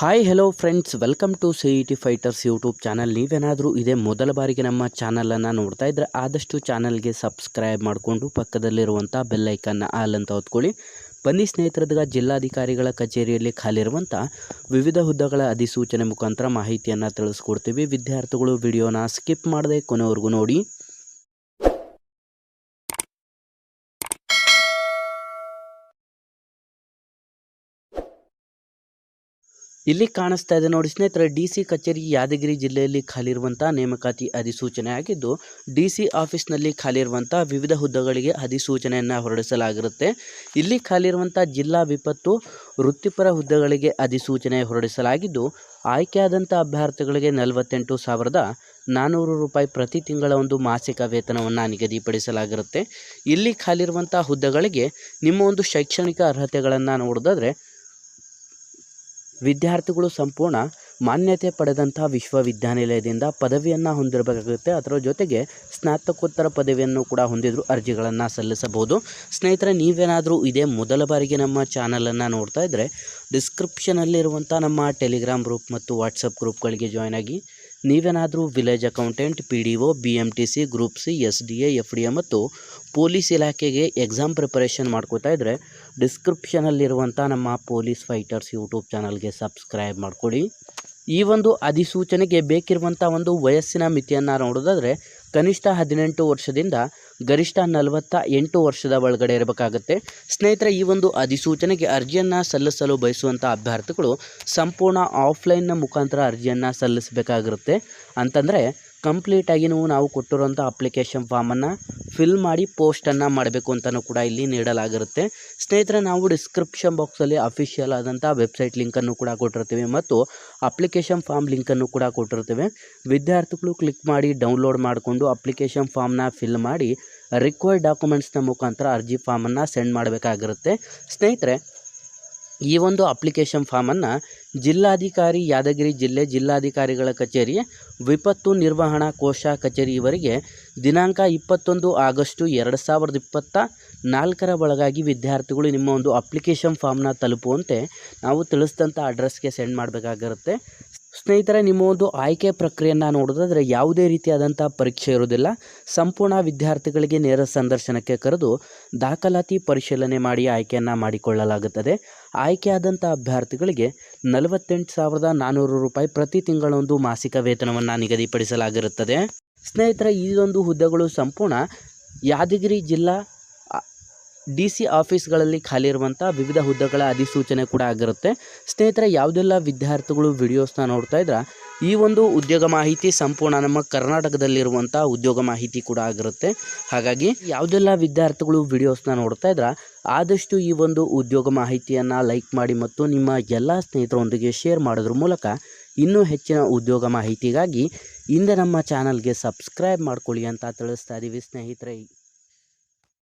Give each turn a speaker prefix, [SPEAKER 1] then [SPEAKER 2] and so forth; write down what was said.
[SPEAKER 1] Hi hello friends welcome to C E T fighters YouTube channel ನೀವೇನಾದರೂ ಇದೇ ಮೊದಲ ಬಾರಿಗೆ ನಮ್ಮ ಚಾನಲನ್ನು ನೋಡ್ತಾ ಇದ್ದರೆ ಆದಷ್ಟು ಚಾನಲ್ಗೆ ಸಬ್ಸ್ಕ್ರೈಬ್ ಮಾಡಿಕೊಂಡು ಪಕ್ಕದಲ್ಲಿರುವಂಥ ಬೆಲ್ಲೈಕನ್ನ ಆಲ್ ಅಂತ ಹೊತ್ಕೊಳ್ಳಿ. ಬನ್ನಿ ಸ್ನೇಹಿತರದಾಗ, ಜಿಲ್ಲಾಧಿಕಾರಿಗಳ ಕಚೇರಿಯಲ್ಲಿ ಖಾಲಿರುವಂಥ ವಿವಿಧ ಹುದ್ದೆಗಳ ಅಧಿಸೂಚನೆ ಮುಖಾಂತರ ಮಾಹಿತಿಯನ್ನು ತಿಳಿಸ್ಕೊಡ್ತೀವಿ. ವಿದ್ಯಾರ್ಥಿಗಳು ವಿಡಿಯೋನ ಸ್ಕಿಪ್ ಮಾಡದೆ ಕೊನೆವರೆಗೂ ನೋಡಿ. ಇಲ್ಲಿ ಕಾಣಿಸ್ತಾ ಇದೆ ನೋಡಿ ಸ್ನೇಹಿತರೆ, ಡಿ ಸಿ ಕಚೇರಿ ಯಾದಗಿರಿ ಜಿಲ್ಲೆಯಲ್ಲಿ ಖಾಲಿರುವಂಥ ನೇಮಕಾತಿ ಅಧಿಸೂಚನೆ ಆಗಿದ್ದು ಡಿ ಸಿ ಆಫೀಸ್ನಲ್ಲಿ ಖಾಲಿರುವಂಥ ವಿವಿಧ ಹುದ್ದೆಗಳಿಗೆ ಅಧಿಸೂಚನೆಯನ್ನು ಹೊರಡಿಸಲಾಗಿರುತ್ತೆ. ಇಲ್ಲಿ ಖಾಲಿರುವಂಥ ಜಿಲ್ಲಾ ವಿಪತ್ತು ವೃತ್ತಿಪರ ಹುದ್ದೆಗಳಿಗೆ ಅಧಿಸೂಚನೆ ಹೊರಡಿಸಲಾಗಿದ್ದು ಆಯ್ಕೆಯಾದಂಥ ಅಭ್ಯರ್ಥಿಗಳಿಗೆ ನಲವತ್ತೆಂಟು ಸಾವಿರದ ನಾನ್ನೂರು ರೂಪಾಯಿ ಪ್ರತಿ ತಿಂಗಳ ಒಂದು ಮಾಸಿಕ ವೇತನವನ್ನು ನಿಗದಿಪಡಿಸಲಾಗಿರುತ್ತೆ. ಇಲ್ಲಿ ಖಾಲಿರುವಂಥ ಹುದ್ದೆಗಳಿಗೆ ನಿಮ್ಮ ಒಂದು ಶೈಕ್ಷಣಿಕ ಅರ್ಹತೆಗಳನ್ನು ನೋಡೋದಾದ್ರೆ ವಿದ್ಯಾರ್ಥಿಗಳು ಸಂಪೂರ್ಣ ಮಾನ್ಯತೆ ಪಡೆದಂಥ ವಿಶ್ವವಿದ್ಯಾನಿಲಯದಿಂದ ಪದವಿಯನ್ನು ಹೊಂದಿರಬೇಕಾಗುತ್ತೆ. ಅದರ ಜೊತೆಗೆ ಸ್ನಾತಕೋತ್ತರ ಪದವಿಯನ್ನು ಕೂಡ ಹೊಂದಿದ್ರು ಅರ್ಜಿಗಳನ್ನು ಸಲ್ಲಿಸಬಹುದು. ಸ್ನೇಹಿತರೆ, ನೀವೇನಾದರೂ ಇದೇ ಮೊದಲ ಬಾರಿಗೆ ನಮ್ಮ ಚಾನಲನ್ನು ನೋಡ್ತಾ ಇದ್ದರೆ ಡಿಸ್ಕ್ರಿಪ್ಷನಲ್ಲಿರುವಂಥ ನಮ್ಮ ಟೆಲಿಗ್ರಾಮ್ ಗ್ರೂಪ್ ಮತ್ತು ವಾಟ್ಸಪ್ ಗ್ರೂಪ್ಗಳಿಗೆ ಜಾಯ್ನ್ ಆಗಿ ನೀವೇನಾದರೂ village accountant, P D O, B M T C, group C, S D A, F D A ಮತ್ತು ಪೊಲೀಸ್ ಇಲಾಖೆಗೆ ಎಕ್ಸಾಮ್ ಪ್ರಿಪರೇಷನ್ ಮಾಡ್ಕೋತಾ ಇದ್ದರೆ ಡಿಸ್ಕ್ರಿಪ್ಷನಲ್ಲಿರುವಂಥ ನಮ್ಮ ಪೊಲೀಸ್ ಫೈಟರ್ಸ್ ಯೂಟ್ಯೂಬ್ ಚಾನಲ್ಗೆ ಸಬ್ಸ್ಕ್ರೈಬ್ ಮಾಡ್ಕೊಳ್ಳಿ ಈ ಒಂದು ಅಧಿಸೂಚನೆಗೆ ಬೇಕಿರುವಂಥ ಒಂದು ವಯಸ್ಸಿನ ಮಿತಿಯನ್ನು ನೋಡೋದಾದರೆ, ಕನಿಷ್ಠ ಹದಿನೆಂಟು ವರ್ಷದಿಂದ ಗರಿಷ್ಠ ನಲವತ್ತ ಎಂಟು ವರ್ಷದ ಒಳಗಡೆ ಇರಬೇಕಾಗುತ್ತೆ. ಸ್ನೇಹಿತರೆ, ಈ ಒಂದು ಅಧಿಸೂಚನೆಗೆ ಅರ್ಜಿಯನ್ನು ಸಲ್ಲಿಸಲು ಬಯಸುವಂಥ ಅಭ್ಯರ್ಥಿಗಳು ಸಂಪೂರ್ಣ ಆಫ್ಲೈನ್ನ ಮುಖಾಂತರ ಅರ್ಜಿಯನ್ನು ಸಲ್ಲಿಸಬೇಕಾಗಿರುತ್ತೆ. ಅಂತಂದರೆ ಕಂಪ್ಲೀಟಾಗಿ ನೀವು ನಾವು ಕೊಟ್ಟಿರುವಂಥ ಅಪ್ಲಿಕೇಶನ್ ಫಾರ್ಮನ್ನು ಫಿಲ್ ಮಾಡಿ ಪೋಸ್ಟನ್ನು ಮಾಡಬೇಕು ಅಂತಲೂ ಕೂಡ ಇಲ್ಲಿ ನೀಡಲಾಗಿರುತ್ತೆ. ಸ್ನೇಹಿತರೆ, ನಾವು ಡಿಸ್ಕ್ರಿಪ್ಷನ್ ಬಾಕ್ಸಲ್ಲಿ ಅಫಿಷಿಯಲ್ ಆದಂಥ ವೆಬ್ಸೈಟ್ ಲಿಂಕನ್ನು ಕೂಡ ಕೊಟ್ಟಿರ್ತೀವಿ ಮತ್ತು ಅಪ್ಲಿಕೇಶನ್ ಫಾರ್ಮ್ ಲಿಂಕನ್ನು ಕೂಡ ಕೊಟ್ಟಿರ್ತೀವಿ. ವಿದ್ಯಾರ್ಥಿಗಳು ಕ್ಲಿಕ್ ಮಾಡಿ ಡೌನ್ಲೋಡ್ ಮಾಡಿಕೊಂಡು ಅಪ್ಲಿಕೇಶನ್ ಫಾರ್ಮ್ನ ಫಿಲ್ ಮಾಡಿ ರಿಕ್ವೈರ್ಡ್ ಡಾಕ್ಯುಮೆಂಟ್ಸ್ನ ಮುಖಾಂತರ ಅರ್ಜಿ ಫಾರ್ಮನ್ನು ಸೆಂಡ್ ಮಾಡಬೇಕಾಗಿರುತ್ತೆ. ಸ್ನೇಹಿತರೆ ಈ ಒಂದು ಅಪ್ಲಿಕೇಶನ್ ಫಾರ್ಮನ್ನು ಜಿಲ್ಲಾಧಿಕಾರಿ ಯಾದಗಿರಿ ಜಿಲ್ಲೆ ಜಿಲ್ಲಾಧಿಕಾರಿಗಳ ಕಚೇರಿ, ವಿಪತ್ತು ನಿರ್ವಹಣಾ ಕೋಶ ಕಚೇರಿ ಇವರಿಗೆ ದಿನಾಂಕ ಇಪ್ಪತ್ತೊಂದು ಆಗಸ್ಟು ಎರಡು ಸಾವಿರದ ಇಪ್ಪತ್ತ ನಾಲ್ಕರ ಒಳಗಾಗಿ ವಿದ್ಯಾರ್ಥಿಗಳು ನಿಮ್ಮ ಒಂದು ಅಪ್ಲಿಕೇಶನ್ ಫಾರ್ಮ್ನ ತಲುಪುವಂತೆ ನಾವು ತಿಳಿಸಿದಂಥ ಅಡ್ರೆಸ್ಗೆ ಸೆಂಡ್ ಮಾಡಬೇಕಾಗಿರುತ್ತೆ. ಸ್ನೇಹಿತರೆ, ನಿಮ್ಮ ಒಂದು ಆಯ್ಕೆ ಪ್ರಕ್ರಿಯೆಯನ್ನು ನೋಡೋದಾದರೆ ಯಾವುದೇ ರೀತಿಯಾದಂಥ ಪರೀಕ್ಷೆ ಇರೋದಿಲ್ಲ ಸಂಪೂರ್ಣ ವಿದ್ಯಾರ್ಥಿಗಳಿಗೆ ನೇರ ಸಂದರ್ಶನಕ್ಕೆ ಕರೆದು ದಾಖಲಾತಿ ಪರಿಶೀಲನೆ ಮಾಡಿ ಆಯ್ಕೆಯನ್ನು ಮಾಡಿಕೊಳ್ಳಲಾಗುತ್ತದೆ. ಆಯ್ಕೆಯಾದಂಥ ಅಭ್ಯರ್ಥಿಗಳಿಗೆ ನಲವತ್ತೆಂಟು ಸಾವಿರದ ನಾನ್ನೂರು ರೂಪಾಯಿ ಪ್ರತಿ ತಿಂಗಳೊಂದು ಮಾಸಿಕ ವೇತನವನ್ನು ನಿಗದಿಪಡಿಸಲಾಗಿರುತ್ತದೆ. ಸ್ನೇಹಿತರೆ, ಇದೊಂದು ಹುದ್ದೆಗಳು ಸಂಪೂರ್ಣ ಯಾದಗಿರಿ ಜಿಲ್ಲಾ ಡಿ ಸಿ ಆಫೀಸ್ಗಳಲ್ಲಿ ಖಾಲಿ ಇರುವಂಥ ವಿವಿಧ ಹುದ್ದೆಗಳ ಅಧಿಸೂಚನೆ ಕೂಡ ಆಗಿರುತ್ತೆ. ಸ್ನೇಹಿತರೆ, ಯಾವುದೆಲ್ಲ ವಿದ್ಯಾರ್ಥಿಗಳು ವಿಡಿಯೋಸ್ನ ನೋಡ್ತಾ ಇದ್ರೆ, ಈ ಒಂದು ಉದ್ಯೋಗ ಮಾಹಿತಿ ಸಂಪೂರ್ಣ ನಮ್ಮ ಕರ್ನಾಟಕದಲ್ಲಿರುವಂಥ ಉದ್ಯೋಗ ಮಾಹಿತಿ ಕೂಡ ಆಗಿರುತ್ತೆ. ಹಾಗಾಗಿ ಯಾವುದೆಲ್ಲ ವಿದ್ಯಾರ್ಥಿಗಳು ವಿಡಿಯೋಸ್ನ ನೋಡ್ತಾ ಇದ್ರೆ, ಆದಷ್ಟು ಈ ಒಂದು ಉದ್ಯೋಗ ಮಾಹಿತಿಯನ್ನು ಲೈಕ್ ಮಾಡಿ ಮತ್ತು ನಿಮ್ಮ ಎಲ್ಲ ಸ್ನೇಹಿತರೊಂದಿಗೆ ಶೇರ್ ಮಾಡೋದ್ರ ಮೂಲಕ ಇನ್ನೂ ಹೆಚ್ಚಿನ ಉದ್ಯೋಗ ಮಾಹಿತಿಗಾಗಿ ಹಿಂದೆ ನಮ್ಮ ಚಾನಲ್ಗೆ ಸಬ್ಸ್ಕ್ರೈಬ್ ಮಾಡ್ಕೊಳ್ಳಿ ಅಂತ ತಿಳಿಸ್ತಾ ಇದ್ದೀವಿ ಸ್ನೇಹಿತರೆ.